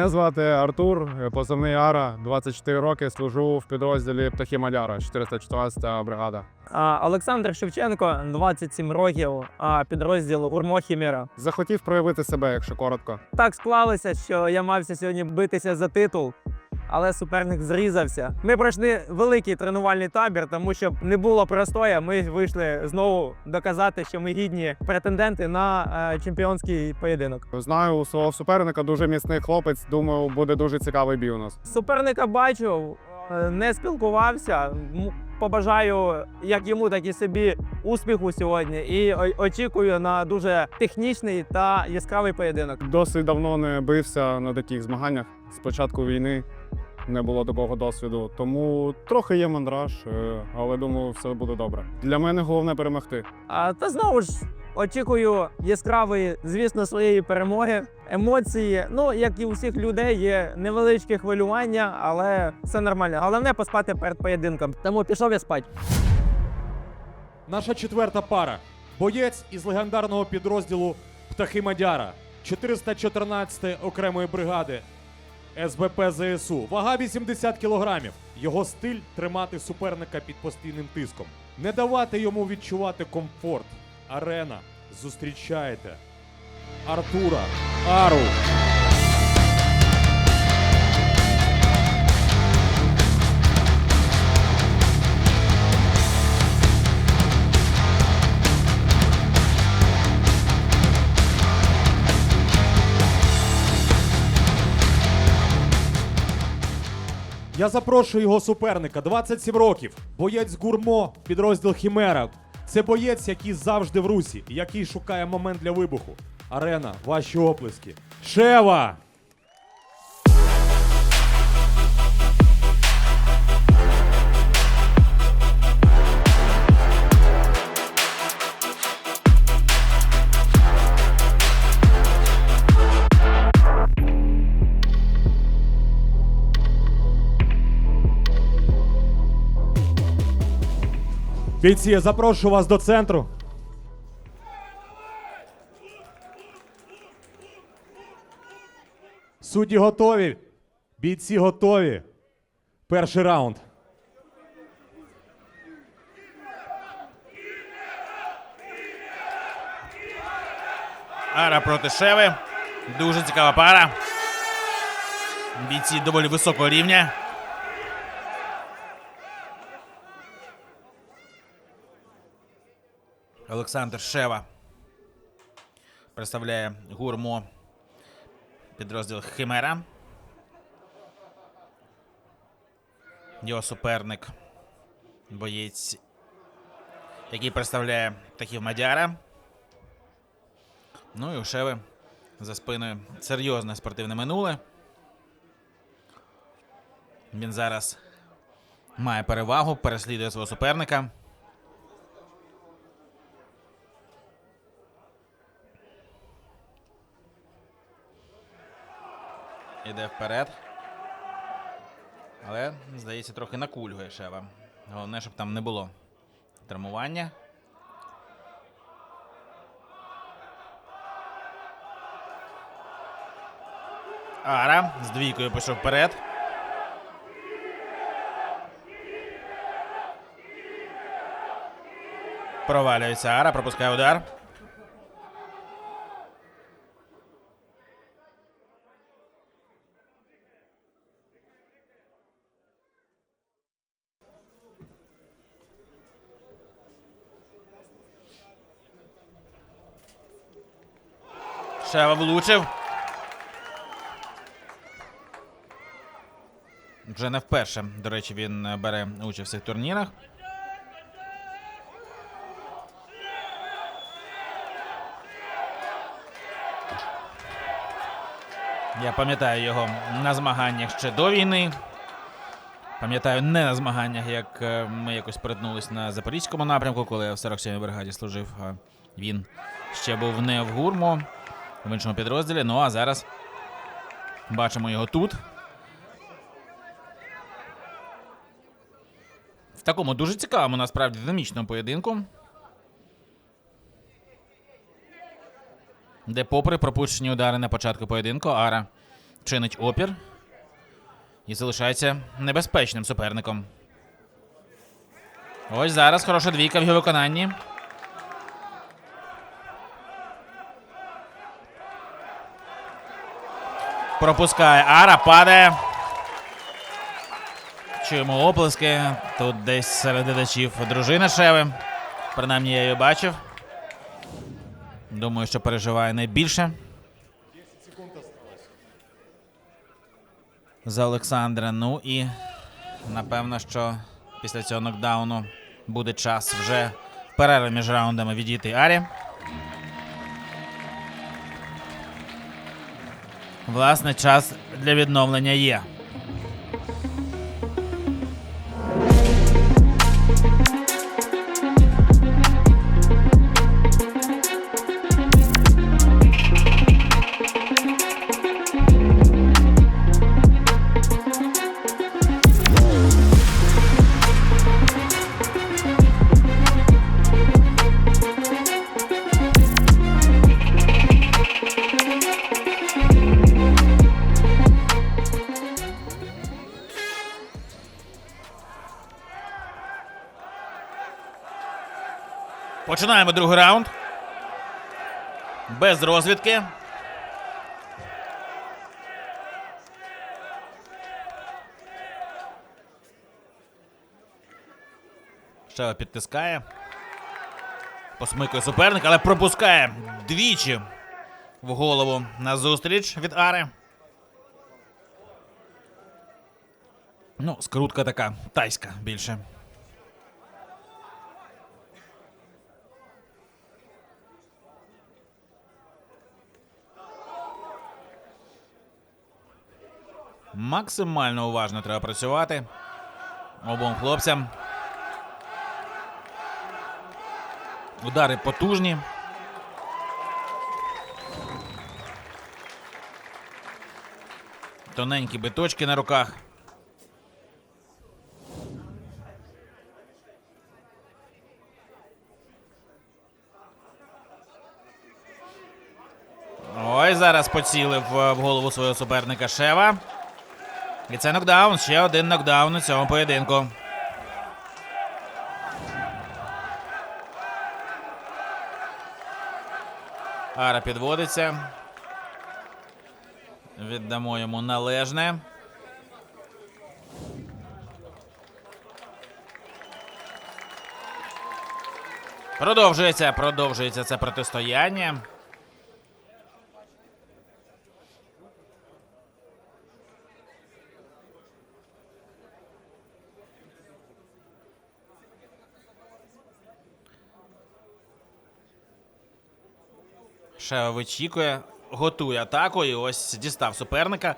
Мене звати Артур, позивний Ара, 24 роки, служу в підрозділі Птахи Маляра, 414 бригада. А, Олександр Шевченко, 27 років, а, підрозділ Урмо Хіміра. Захотів проявити себе, якщо коротко. Так склалося, що я мався сьогодні битися за титул, але суперник зрізався. Ми пройшли великий тренувальний табір, тому що не було простоя. Ми вийшли знову доказати, що ми гідні претенденти на е, чемпіонський поєдинок. Знаю у свого суперника дуже міцний хлопець. Думаю, буде дуже цікавий бій у нас. Суперника бачив, е, не спілкувався. Побажаю як йому, так і собі успіху сьогодні. І очікую на дуже технічний та яскравий поєдинок. Досить давно не бився на таких змаганнях. З початку війни не було такого досвіду. Тому трохи є мандраж, е, але думаю, все буде добре. Для мене головне перемогти. А, та знову ж очікую яскравої, звісно, своєї перемоги. Емоції, ну як і у всіх людей, є невеличке хвилювання, але все нормально. Головне поспати перед поєдинком. Тому пішов я спать. Наша четверта пара. Боєць із легендарного підрозділу Птахи Мадяра 414 окремої бригади СБП ЗСУ. Вага 80 кілограмів. Його стиль тримати суперника під постійним тиском. Не давати йому відчувати комфорт. Арена. Зустрічайте Артура Ару. Я запрошую його суперника 27 років. Боєць гурмо, підрозділ Хімера. Це боєць, який завжди в русі, який шукає момент для вибуху. Арена, ваші оплески. Шева! Бійці, я запрошую вас до центру. Судді готові. Бійці готові. Перший раунд. Ара проти Шеви. Дуже цікава пара. Бійці доволі високого рівня. Олександр Шева представляє гурмо підрозділ Химера. Його суперник боєць, який представляє птахів Мадяра. Ну і у Шеви за спиною серйозне спортивне минуле. Він зараз має перевагу, переслідує свого суперника. Іде вперед. Але, здається, трохи накульгує Шева. Головне, щоб там не було травмування. Ара з двійкою пішов вперед. Провалюється Ара, пропускає удар. Шева влучив. Вже не вперше, до речі, він е, бере участь в цих турнірах. Я пам'ятаю його на змаганнях ще до війни. Пам'ятаю, не на змаганнях, як е, ми якось перетнулись на Запорізькому напрямку, коли я в 47-й бригаді служив. Він ще був не в гурмо, в іншому підрозділі. Ну а зараз бачимо його тут. В такому дуже цікавому, насправді, динамічному поєдинку. Де, попри пропущені удари на початку поєдинку, Ара чинить опір і залишається небезпечним суперником. Ось зараз хороша двійка в його виконанні. Пропускає Ара, падає. Чуємо оплески. Тут десь серед глядачів дружина Шеви. Принаймні я її бачив. Думаю, що переживає найбільше. За Олександра. Ну і напевно, що після цього нокдауну буде час вже в перерві між раундами відійти Арі. Власне, час для відновлення є. Починаємо другий раунд. Без розвідки. Ще підтискає. Посмикує суперника, але пропускає двічі в голову на зустріч від Ари. Ну, скрутка така тайська більше. Максимально уважно треба працювати. Обом хлопцям. Удари потужні. Тоненькі биточки на руках. Ой, зараз поцілив е, в голову свого суперника Шева. І це нокдаун. Ще один нокдаун у цьому поєдинку. Ара підводиться. Віддамо йому належне. Продовжується, продовжується це протистояння. Шева вичікує, готує атаку і ось дістав суперника.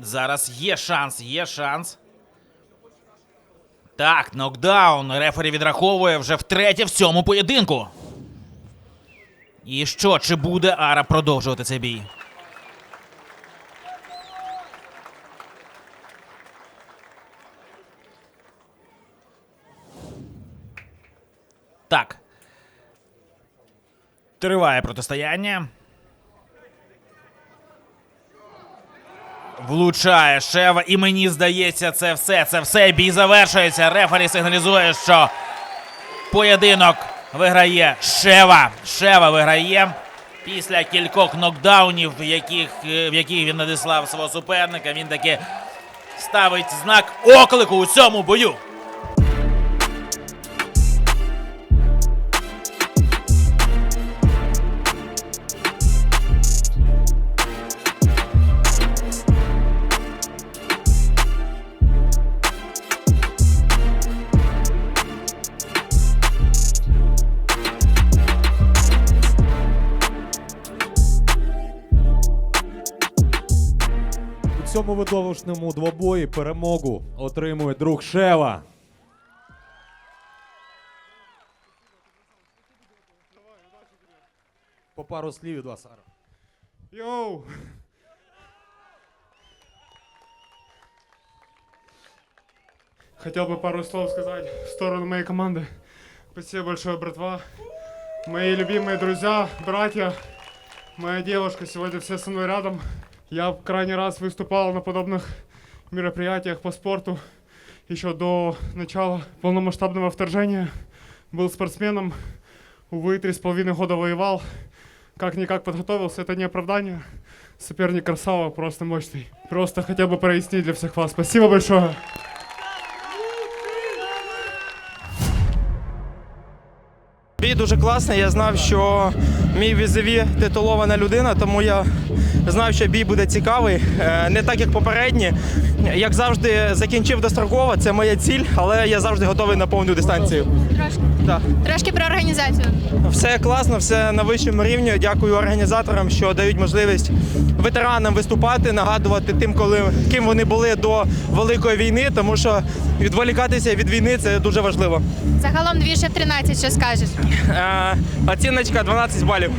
Зараз є шанс, є шанс. Так, нокдаун. Рефері відраховує вже втретє в цьому поєдинку. І що, чи буде Ара продовжувати цей бій? Так. Триває протистояння. Влучає Шева, і мені здається, це все. Це все. Бій завершується. Рефері сигналізує, що поєдинок виграє Шева. Шева виграє після кількох нокдаунів, яких, е, в яких він надіслав свого суперника. Він таки ставить знак оклику у цьому бою. цьому видовищному двобої перемогу отримує друг Шева. По пару слів від вас, Ара. Йоу! Хотел бы пару слов сказать в сторону моей команды. Спасибо большое, братва. Мои любимые друзья, братья, моя девушка сегодня все со мной рядом. Я крайний раз выступал на подобных мероприятиях по спорту еще до начала полномасштабного вторжения. Был спортсменом, увы, три с половиной года воевал. Как-никак подготовился, это не оправдание. Соперник красава, просто мощный. Просто хотел бы прояснить для всех вас. Спасибо большое. Бій дуже класний. Я знав, що мій візові титулована людина, тому я знав, що бій буде цікавий. Е, Не так, як попередні. Як завжди, закінчив достроково, це моя ціль, але я завжди готовий на повну дистанцію. Трошки. Так. Трошки про організацію. Все класно, все на вищому рівні. Дякую організаторам, що дають можливість ветеранам виступати, нагадувати тим, коли ким вони були до великої війни, тому що відволікатися від війни це дуже важливо. Загалом дві ще 13, що скажеш. Е, Оціночка 12 балів.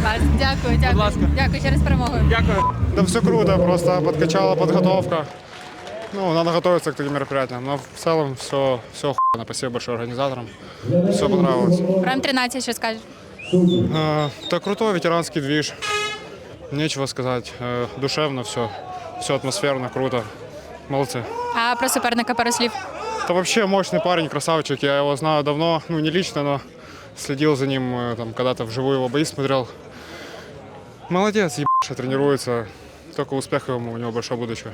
Клас. Дякую, дякую. ласка. Дякую через перемогу. Дякую. Да все круто, просто подкачала подготовка. Ну, надо готовиться к таким мероприятиям. Но в целом все, все охуенно. Спасибо большое организаторам. Все понравилось. Про М13, що скажеш. Э, Да крутой ветеранский движ. Нечего сказать. Э, Душевно все. Все атмосферно, круто. Молодцы. А про суперника пару слів. Это вообще мощный парень, красавчик. Я его знаю давно, ну не лично, но следил за ним, э, там когда-то вживую его бои смотрел. Молодец, ебаша, тренируется. Только успехов ему, у него большое будущее.